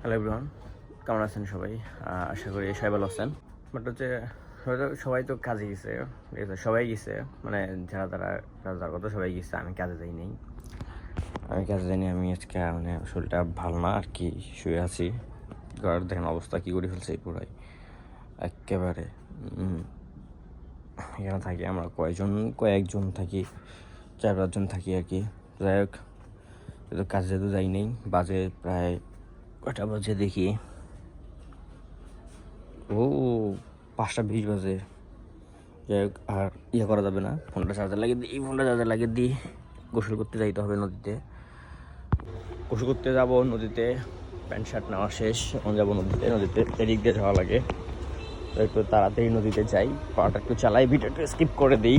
Hello everyone কেমন আছেন সবাই? আশা করি সবাই ভালো আছেন। বাট হচ্ছে সবাই তো কাজে গেছে ঠিক আছে সবাই গেছে মানে যারা তারা, যার কথা সবাই গেছে, আমি কাজে যাই নাই। আমি কাজে যাইনি আমি আজকে মানে শরীরটা ভালো না, আর কি শুয়ে আছি। ঘর দেখেন অবস্থা, কী করে ফেলছে পুরাই। একেবারে এখানে থাকি আমরা কয়েকজন কয়েকজন থাকি, চার পাঁচজন থাকি আর কি। যাই হোক কাজে তো যাই নেই, বাজে প্রায় কটা বাজে দেখি? ও, পাঁচটা বিশ বাজে। যাই হোক, আর ইয়ে করা যাবে না, ফোনটা চার্জার লাগিয়ে দিই, এই ফোনটা চার্জার লাগিয়ে দিই। গোসল করতে যাইতে হবে নদীতে। গোসল করতে যাব নদীতে, প্যান্ট শার্ট নেওয়া শেষ, এখন যাব নদীতে নদীতে এদিক দিয়ে যাওয়া লাগে। একটু তাড়াতাড়ি নদীতে যাই, পাটা একটু চালাই, ভিডিওটা স্কিপ করে দিই।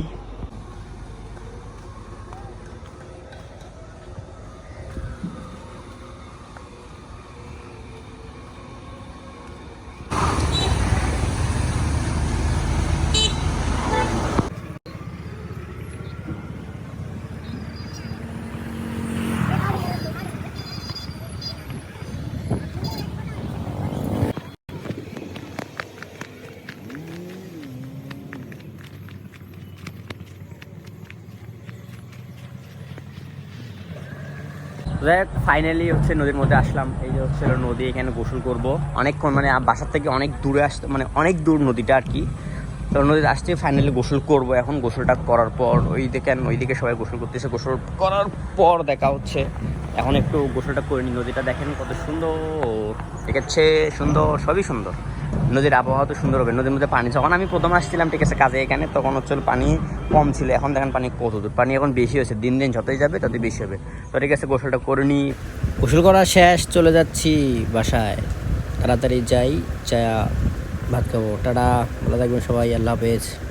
দেখ ফাইনালি হচ্ছে নদীর মধ্যে আসলাম। এই যে হচ্ছে নদী, এখানে গোসল করব। অনেকক্ষণ মানে বাসার থেকে অনেক দূরে আসতে মানে অনেক দূর নদীটা আর কি। তো নদীতে আসতে ফাইনালি গোসল করব। এখন গোসলটা করার পর ওই দেখেন ওইদিকে সবাই গোসল করতেছে। গোসল করার পর দেখা হচ্ছে। এখন একটু গোসলটা করে নিই। নদীটা দেখেন কত সুন্দর। আছে, সুন্দর, সবই সুন্দর। নদীর আবহাওয়া তো সুন্দর হবে। নদীর মধ্যে পানি যখন আমি প্রথম আসছিলাম, ঠিক আছে, কাজে এখানে, তখন হচ্ছে পানি কম ছিল। এখন দেখেন পানি কত দূর। পানি এখন বেশি হয়েছে। দিন দিন যতই যাবে, ততই বেশি হবে। তো ঠিক আছে, গোসলটা করে নিই। গোসল করা শেষ, চলে যাচ্ছি বাসায়। তাড়াতাড়ি যাই, চা, ভাত খাব। টাটা, ভালো থাকবেন সবাই, আল্লাহ হাফেজ।